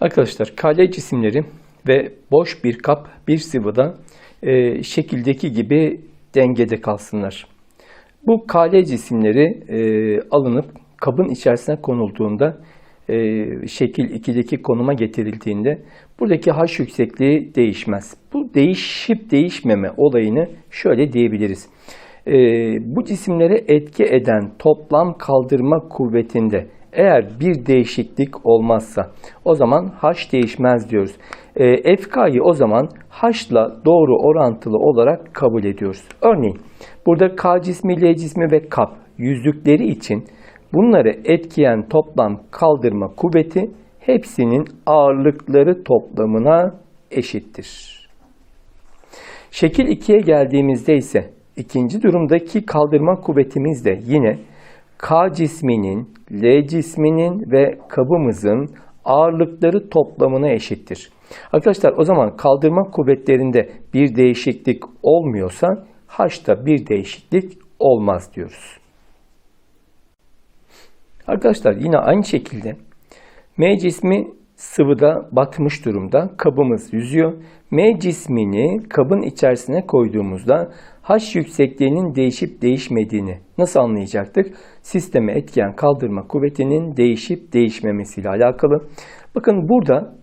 Arkadaşlar kale cisimleri ve boş bir kap bir sıvıda e, şekildeki gibi dengede kalsınlar. Bu kale cisimleri e, alınıp kabın içerisine konulduğunda e, şekil 2'deki konuma getirildiğinde buradaki H yüksekliği değişmez. Bu değişip değişmeme olayını şöyle diyebiliriz. E, bu cisimlere etki eden toplam kaldırma kuvvetinde eğer bir değişiklik olmazsa o zaman H değişmez diyoruz. E, FK'yı o zaman H'la doğru orantılı olarak kabul ediyoruz. Örneğin burada K cismi, L cismi ve kap yüzlükleri için bunları etkileyen toplam kaldırma kuvveti hepsinin ağırlıkları toplamına eşittir. Şekil 2'ye geldiğimizde ise ikinci durumdaki kaldırma kuvvetimiz de yine K cisminin, L cisminin ve kabımızın ağırlıkları toplamına eşittir. Arkadaşlar o zaman kaldırma kuvvetlerinde bir değişiklik olmuyorsa H'ta bir değişiklik olmaz diyoruz. Arkadaşlar yine aynı şekilde M cismi sıvıda batmış durumda. Kabımız yüzüyor. M cismini kabın içerisine koyduğumuzda H yüksekliğinin değişip değişmediğini nasıl anlayacaktık? Sisteme etkiyen kaldırma kuvvetinin değişip değişmemesiyle alakalı. Bakın burada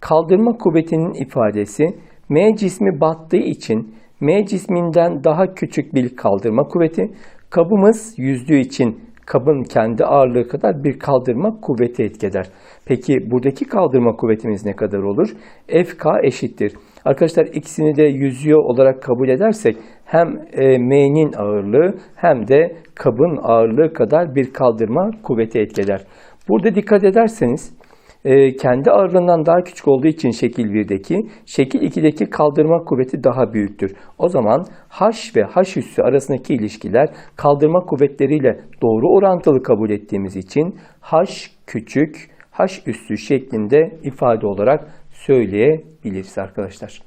kaldırma kuvvetinin ifadesi M cismi battığı için M cisminden daha küçük bir kaldırma kuvveti, kabımız yüzdüğü için kabın kendi ağırlığı kadar bir kaldırma kuvveti etkiler. Peki buradaki kaldırma kuvvetimiz ne kadar olur? FK eşittir. Arkadaşlar ikisini de yüzüyor olarak kabul edersek hem e, M'nin ağırlığı hem de kabın ağırlığı kadar bir kaldırma kuvveti etkiler. Burada dikkat ederseniz e, kendi ağırlığından daha küçük olduğu için şekil 1'deki, şekil 2'deki kaldırma kuvveti daha büyüktür. O zaman H ve H üssü arasındaki ilişkiler kaldırma kuvvetleriyle doğru orantılı kabul ettiğimiz için H küçük, H üssü şeklinde ifade olarak söyleyebiliriz arkadaşlar.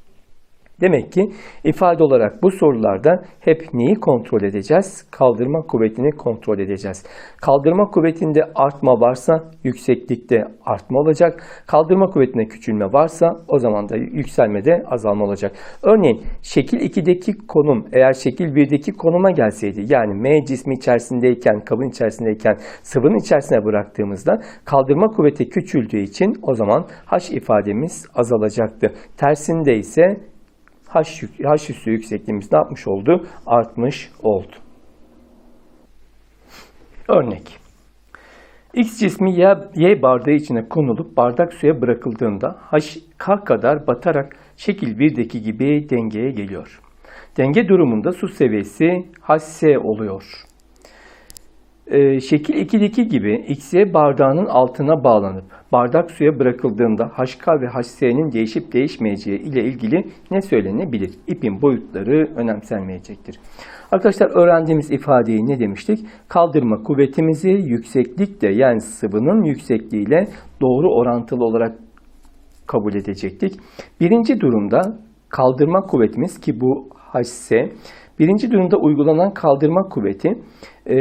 Demek ki ifade olarak bu sorularda hep neyi kontrol edeceğiz? Kaldırma kuvvetini kontrol edeceğiz. Kaldırma kuvvetinde artma varsa yükseklikte artma olacak. Kaldırma kuvvetinde küçülme varsa o zaman da yükselmede azalma olacak. Örneğin şekil 2'deki konum eğer şekil 1'deki konuma gelseydi yani M cismi içerisindeyken, kabın içerisindeyken sıvının içerisine bıraktığımızda kaldırma kuvveti küçüldüğü için o zaman H ifademiz azalacaktı. Tersinde ise H, yük, üssü yüksekliğimiz ne yapmış oldu? Artmış oldu. Örnek. X cismi Y, y bardağı içine konulup bardak suya bırakıldığında H K kadar batarak şekil 1'deki gibi dengeye geliyor. Denge durumunda su seviyesi HS oluyor. Ee, şekil 2'deki gibi XY bardağının altına bağlanıp bardak suya bırakıldığında HK ve HS'nin değişip değişmeyeceği ile ilgili ne söylenebilir? İpin boyutları önemsenmeyecektir. Arkadaşlar öğrendiğimiz ifadeyi ne demiştik? Kaldırma kuvvetimizi yükseklikle yani sıvının yüksekliğiyle doğru orantılı olarak kabul edecektik. Birinci durumda kaldırma kuvvetimiz ki bu HS Birinci durumda uygulanan kaldırma kuvveti e,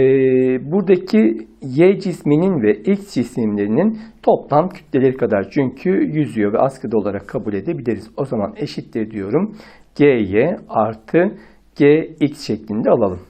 buradaki Y cisminin ve X cisimlerinin toplam kütleleri kadar çünkü yüzüyor ve askıda olarak kabul edebiliriz. O zaman eşittir diyorum. GY artı GX şeklinde alalım.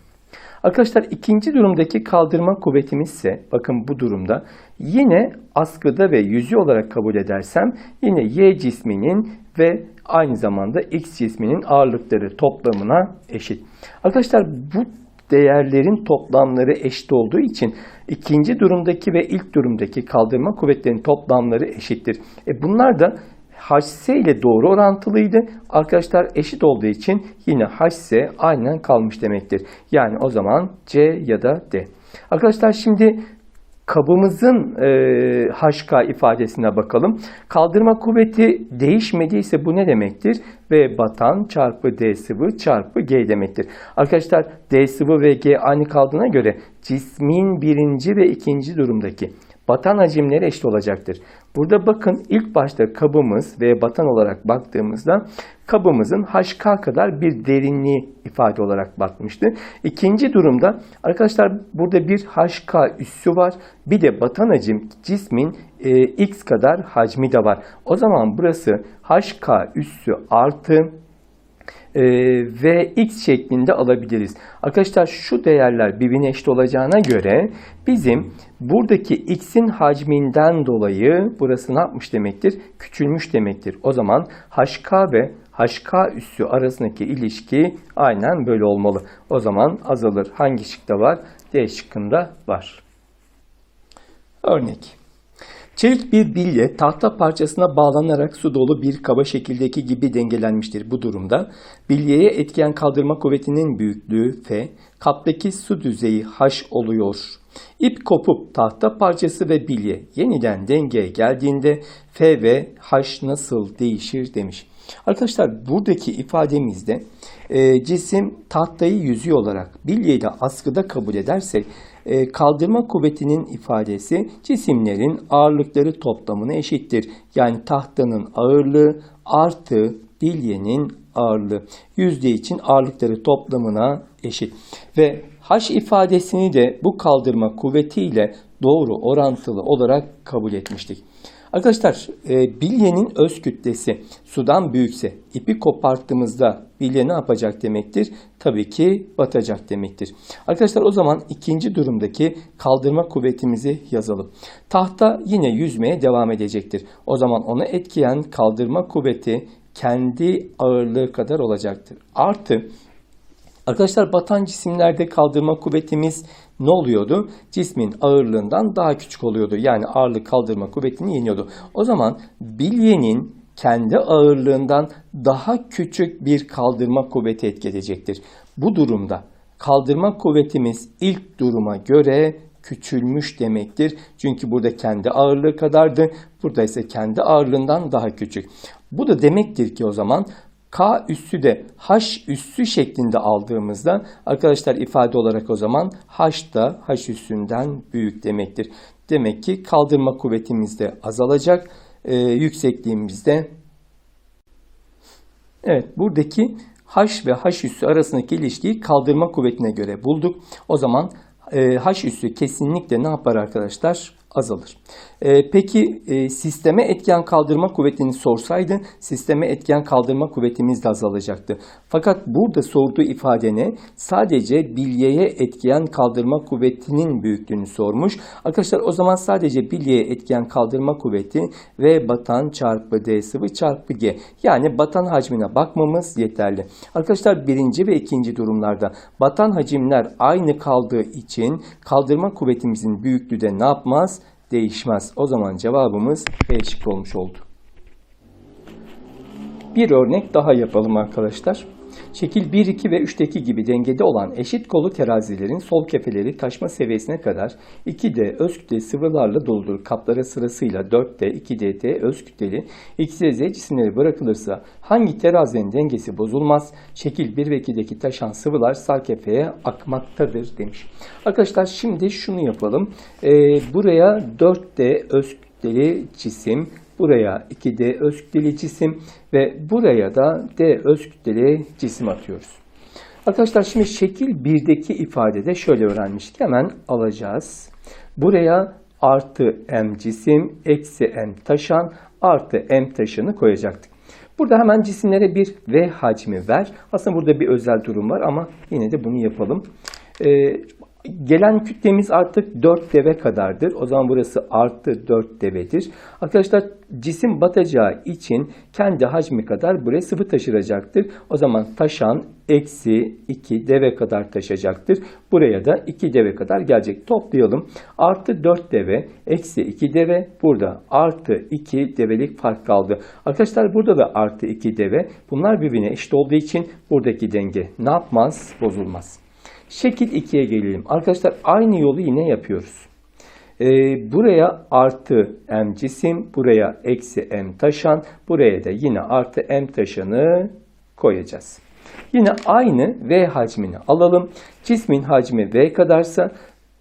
Arkadaşlar ikinci durumdaki kaldırma kuvvetimiz ise bakın bu durumda yine askıda ve yüzü olarak kabul edersem yine Y cisminin ve aynı zamanda X cisminin ağırlıkları toplamına eşit. Arkadaşlar bu değerlerin toplamları eşit olduğu için ikinci durumdaki ve ilk durumdaki kaldırma kuvvetlerinin toplamları eşittir. E bunlar da HS ile doğru orantılıydı. Arkadaşlar eşit olduğu için yine HS aynen kalmış demektir. Yani o zaman C ya da D. Arkadaşlar şimdi kabımızın e, HK ifadesine bakalım. Kaldırma kuvveti değişmediyse bu ne demektir? V batan çarpı D sıvı çarpı G demektir. Arkadaşlar D sıvı ve G aynı kaldığına göre cismin birinci ve ikinci durumdaki batan hacimleri eşit olacaktır. Burada bakın ilk başta kabımız ve batan olarak baktığımızda kabımızın HK kadar bir derinliği ifade olarak batmıştı. İkinci durumda arkadaşlar burada bir HK üssü var. Bir de batan hacim cismin e, X kadar hacmi de var. O zaman burası HK üssü artı e, ve x şeklinde alabiliriz. Arkadaşlar şu değerler birbirine eşit olacağına göre bizim buradaki x'in hacminden dolayı burası ne yapmış demektir? Küçülmüş demektir. O zaman hk ve hk üssü arasındaki ilişki aynen böyle olmalı. O zaman azalır. Hangi şıkta var? D şıkkında var. Örnek. Çelik bir bilye tahta parçasına bağlanarak su dolu bir kaba şekildeki gibi dengelenmiştir. Bu durumda bilyeye etken kaldırma kuvvetinin büyüklüğü F, kaptaki su düzeyi H oluyor. İp kopup tahta parçası ve bilye yeniden dengeye geldiğinde F ve H nasıl değişir demiş. Arkadaşlar buradaki ifademizde e, cisim tahtayı yüzüyor olarak bilyeyi de askıda kabul edersek kaldırma kuvvetinin ifadesi cisimlerin ağırlıkları toplamına eşittir. Yani tahtanın ağırlığı artı bilyenin ağırlığı. Yüzde için ağırlıkları toplamına eşit. Ve H ifadesini de bu kaldırma kuvvetiyle doğru orantılı olarak kabul etmiştik. Arkadaşlar e, bilyenin öz kütlesi sudan büyükse ipi koparttığımızda bilye ne yapacak demektir? Tabii ki batacak demektir. Arkadaşlar o zaman ikinci durumdaki kaldırma kuvvetimizi yazalım. Tahta yine yüzmeye devam edecektir. O zaman ona etkileyen kaldırma kuvveti kendi ağırlığı kadar olacaktır. Artı Arkadaşlar batan cisimlerde kaldırma kuvvetimiz ne oluyordu? Cismin ağırlığından daha küçük oluyordu. Yani ağırlık kaldırma kuvvetini yeniyordu. O zaman bilyenin kendi ağırlığından daha küçük bir kaldırma kuvveti etki edecektir. Bu durumda kaldırma kuvvetimiz ilk duruma göre küçülmüş demektir. Çünkü burada kendi ağırlığı kadardı. Burada ise kendi ağırlığından daha küçük. Bu da demektir ki o zaman K üssü de H üssü şeklinde aldığımızda arkadaşlar ifade olarak o zaman H da H üssünden büyük demektir. Demek ki kaldırma kuvvetimiz de azalacak. Ee, yüksekliğimizde Evet buradaki H ve H üssü arasındaki ilişkiyi kaldırma kuvvetine göre bulduk. O zaman e, H üssü kesinlikle ne yapar arkadaşlar? Azalır. E, peki e, sisteme etken kaldırma kuvvetini sorsaydı sisteme etken kaldırma kuvvetimiz de azalacaktı. Fakat burada sorduğu ifade ne? Sadece bilyeye etken kaldırma kuvvetinin büyüklüğünü sormuş. Arkadaşlar o zaman sadece bilyeye etken kaldırma kuvveti ve batan çarpı D sıvı çarpı G. Yani batan hacmine bakmamız yeterli. Arkadaşlar birinci ve ikinci durumlarda batan hacimler aynı kaldığı için kaldırma kuvvetimizin büyüklüğü de ne yapmaz? Değişmez. O zaman cevabımız B şıkkı olmuş oldu. Bir örnek daha yapalım arkadaşlar. Şekil 1, 2 ve 3'teki gibi dengede olan eşit kolu terazilerin sol kefeleri taşma seviyesine kadar 2D öz kütleli sıvılarla doludur. Kaplara sırasıyla 4D, 2DT öz kütleli XYZ cisimleri bırakılırsa hangi terazinin dengesi bozulmaz? Şekil 1 ve 2'deki taşan sıvılar sağ kefeye akmaktadır demiş. Arkadaşlar şimdi şunu yapalım. Ee, buraya 4D öz kütleli cisim Buraya 2D öz kütleli cisim ve buraya da D öz kütleli cisim atıyoruz. Arkadaşlar şimdi şekil 1'deki ifadede şöyle öğrenmiştik. Hemen alacağız. Buraya artı m cisim, eksi m taşan, artı m taşını koyacaktık. Burada hemen cisimlere bir V hacmi ver. Aslında burada bir özel durum var ama yine de bunu yapalım. Ee, Gelen kütlemiz artık 4 deve kadardır. O zaman burası artı 4 devedir. Arkadaşlar cisim batacağı için kendi hacmi kadar buraya sıvı taşıracaktır. O zaman taşan eksi 2 deve kadar taşacaktır. Buraya da 2 deve kadar gelecek. Toplayalım. Artı 4 deve, eksi 2 deve. Burada artı 2 develik fark kaldı. Arkadaşlar burada da artı 2 deve. Bunlar birbirine eşit olduğu için buradaki denge ne yapmaz? Bozulmaz. Şekil 2'ye gelelim. Arkadaşlar aynı yolu yine yapıyoruz. Ee, buraya artı m cisim, buraya eksi m taşan, buraya da yine artı m taşanı koyacağız. Yine aynı V hacmini alalım. Cismin hacmi V kadarsa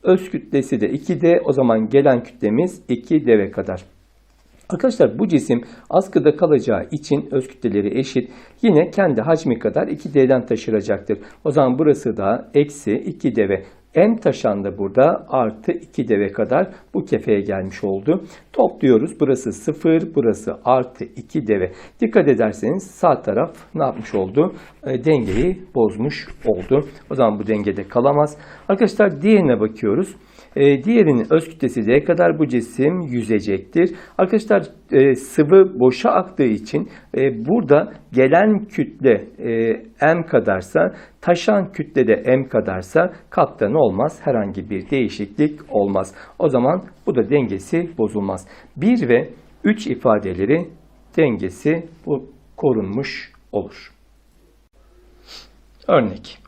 öz kütlesi de 2D. O zaman gelen kütlemiz 2dv kadar. Arkadaşlar bu cisim askıda kalacağı için öz kütleleri eşit. Yine kendi hacmi kadar 2D'den taşıracaktır. O zaman burası da eksi 2 deve. M taşan da burada artı 2 deve kadar bu kefeye gelmiş oldu. Topluyoruz. Burası 0, burası artı 2 deve. Dikkat ederseniz sağ taraf ne yapmış oldu? E, dengeyi bozmuş oldu. O zaman bu dengede kalamaz. Arkadaşlar diğerine bakıyoruz. E, diğerinin öz kütlesi D kadar bu cisim yüzecektir. Arkadaşlar e, sıvı boşa aktığı için e, burada gelen kütle e, M kadarsa taşan kütle de M kadarsa kapta ne olmaz? Herhangi bir değişiklik olmaz. O zaman bu da dengesi bozulmaz. 1 ve 3 ifadeleri dengesi bu korunmuş olur. Örnek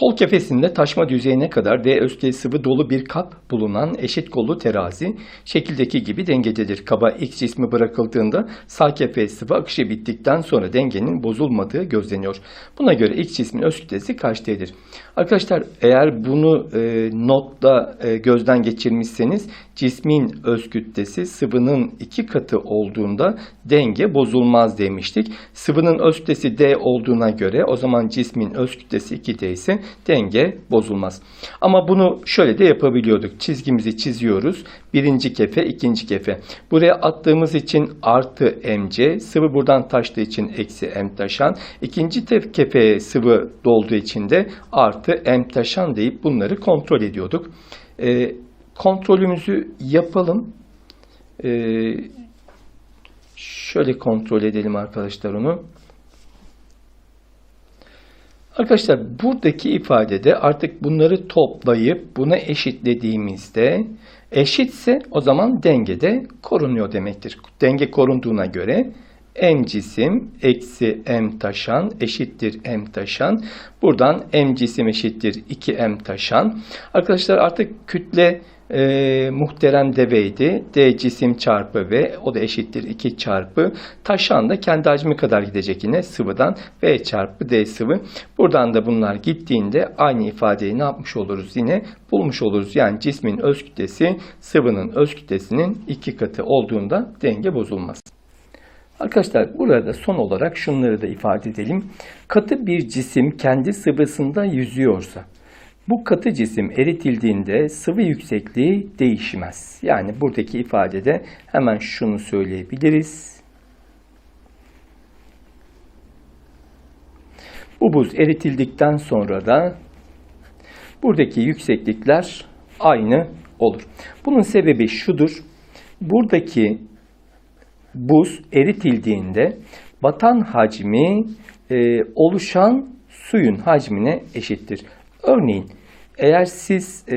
Sol kefesinde taşma düzeyine kadar D ölçüde sıvı dolu bir kap bulunan eşit kollu terazi şekildeki gibi dengededir. Kaba X cismi bırakıldığında sağ kefe sıvı akışı bittikten sonra dengenin bozulmadığı gözleniyor. Buna göre X cismin öz kütlesi kaç D'dir? Arkadaşlar eğer bunu e, notla e, gözden geçirmişseniz cismin öz kütlesi sıvının iki katı olduğunda denge bozulmaz demiştik. Sıvının öz kütlesi D olduğuna göre o zaman cismin öz kütlesi 2D ise denge bozulmaz. Ama bunu şöyle de yapabiliyorduk. Çizgimizi çiziyoruz. Birinci kefe, ikinci kefe. Buraya attığımız için artı mc, sıvı buradan taştığı için eksi m taşan. İkinci kefeye sıvı dolduğu için de artı m taşan deyip bunları kontrol ediyorduk. E, kontrolümüzü yapalım. E, şöyle kontrol edelim arkadaşlar onu. Arkadaşlar buradaki ifadede artık bunları toplayıp buna eşitlediğimizde eşitse o zaman dengede korunuyor demektir. Denge korunduğuna göre m cisim eksi m taşan eşittir m taşan. Buradan m cisim eşittir 2m taşan. Arkadaşlar artık kütle e, muhterem deveydi. D cisim çarpı V o da eşittir 2 çarpı. Taşan da kendi hacmi kadar gidecek yine sıvıdan V çarpı D sıvı. Buradan da bunlar gittiğinde aynı ifadeyi ne yapmış oluruz yine bulmuş oluruz. Yani cismin öz kütlesi sıvının öz kütlesinin iki katı olduğunda denge bozulmaz. Arkadaşlar burada son olarak şunları da ifade edelim. Katı bir cisim kendi sıvısında yüzüyorsa bu katı cisim eritildiğinde sıvı yüksekliği değişmez. Yani buradaki ifadede hemen şunu söyleyebiliriz. Bu buz eritildikten sonra da buradaki yükseklikler aynı olur. Bunun sebebi şudur. Buradaki buz eritildiğinde batan hacmi e, oluşan suyun hacmine eşittir. Örneğin eğer siz e,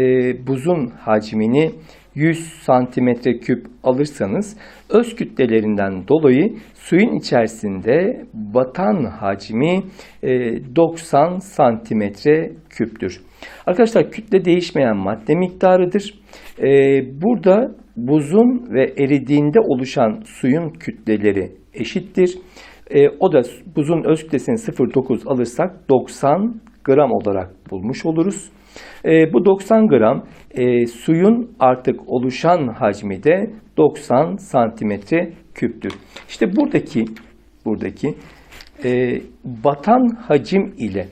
buzun hacmini 100 santimetre küp alırsanız öz kütlelerinden dolayı suyun içerisinde batan hacmi e, 90 santimetre küptür. Arkadaşlar kütle değişmeyen madde miktarıdır. E, burada buzun ve eridiğinde oluşan suyun kütleleri eşittir. E, o da buzun öz kütlesini 0,9 alırsak 90 gram olarak bulmuş oluruz. E, bu 90 gram e, suyun artık oluşan hacmi de 90 santimetre küptür. İşte buradaki buradaki e, batan hacim ile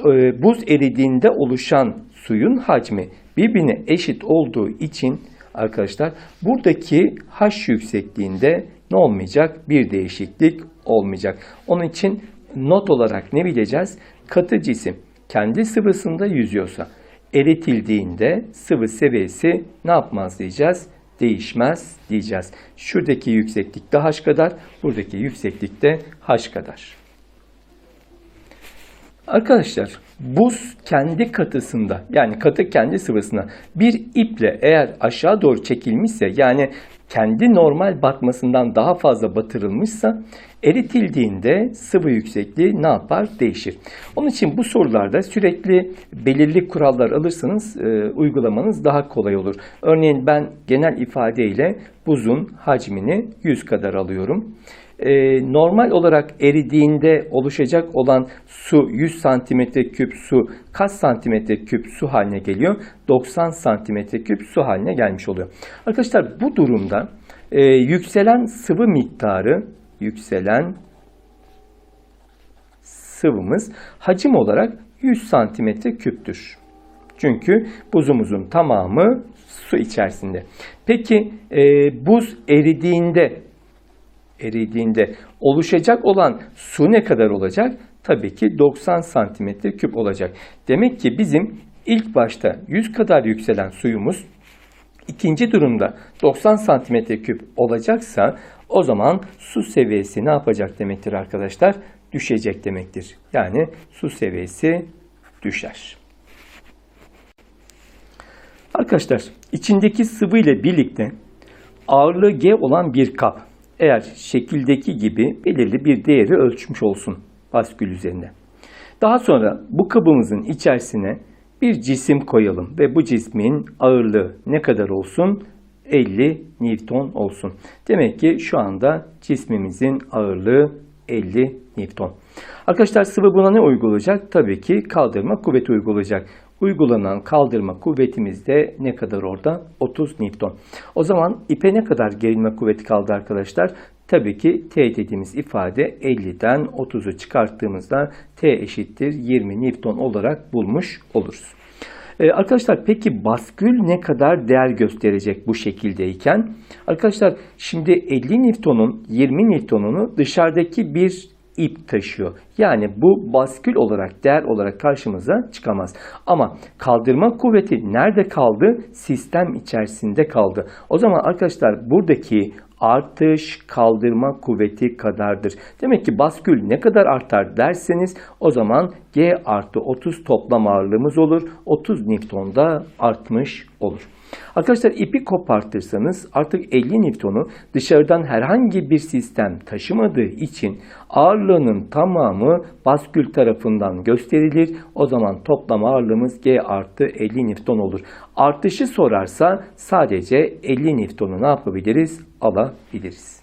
e, buz eridiğinde oluşan suyun hacmi birbirine eşit olduğu için arkadaşlar buradaki H yüksekliğinde ne olmayacak? Bir değişiklik olmayacak. Onun için not olarak ne bileceğiz? Katı cisim kendi sıvısında yüzüyorsa eritildiğinde sıvı seviyesi ne yapmaz diyeceğiz? Değişmez diyeceğiz. Şuradaki yükseklik de H kadar, buradaki yükseklik de H kadar. Arkadaşlar buz kendi katısında yani katı kendi sıvısına bir iple eğer aşağı doğru çekilmişse yani kendi normal batmasından daha fazla batırılmışsa eritildiğinde sıvı yüksekliği ne yapar? Değişir. Onun için bu sorularda sürekli belirli kurallar alırsanız e, uygulamanız daha kolay olur. Örneğin ben genel ifadeyle buzun hacmini 100 kadar alıyorum. E, normal olarak eridiğinde oluşacak olan su 100 santimetre küp su kaç santimetre küp su haline geliyor? 90 santimetre küp su haline gelmiş oluyor. Arkadaşlar bu durumda e, yükselen sıvı miktarı yükselen sıvımız hacim olarak 100 santimetre küptür. Çünkü buzumuzun tamamı su içerisinde. Peki e, buz eridiğinde eridiğinde oluşacak olan su ne kadar olacak? Tabii ki 90 santimetre küp olacak. Demek ki bizim ilk başta 100 kadar yükselen suyumuz ikinci durumda 90 santimetre küp olacaksa o zaman su seviyesi ne yapacak demektir arkadaşlar? Düşecek demektir. Yani su seviyesi düşer. Arkadaşlar içindeki sıvı ile birlikte ağırlığı G olan bir kap eğer şekildeki gibi belirli bir değeri ölçmüş olsun baskül üzerinde. Daha sonra bu kabımızın içerisine bir cisim koyalım ve bu cismin ağırlığı ne kadar olsun? 50 Newton olsun. Demek ki şu anda cismimizin ağırlığı 50 Newton. Arkadaşlar sıvı buna ne uygulayacak? Tabii ki kaldırma kuvveti uygulayacak. Uygulanan kaldırma kuvvetimiz de ne kadar orada? 30 Newton. O zaman ipe ne kadar gerilme kuvveti kaldı arkadaşlar? Tabii ki T dediğimiz ifade 50'den 30'u çıkarttığımızda T eşittir 20 Newton olarak bulmuş oluruz. Ee, arkadaşlar peki baskül ne kadar değer gösterecek bu şekildeyken? Arkadaşlar şimdi 50 Newton'un 20 Newton'unu dışarıdaki bir ip taşıyor. Yani bu baskül olarak, değer olarak karşımıza çıkamaz. Ama kaldırma kuvveti nerede kaldı? Sistem içerisinde kaldı. O zaman arkadaşlar buradaki artış kaldırma kuvveti kadardır. Demek ki baskül ne kadar artar derseniz o zaman G artı 30 toplam ağırlığımız olur. 30 Newton'da artmış olur. Arkadaşlar ipi kopartırsanız artık 50 Newton'u dışarıdan herhangi bir sistem taşımadığı için ağırlığının tamamı baskül tarafından gösterilir. O zaman toplam ağırlığımız G artı 50 Newton olur. Artışı sorarsa sadece 50 Newton'u ne yapabiliriz? Alabiliriz.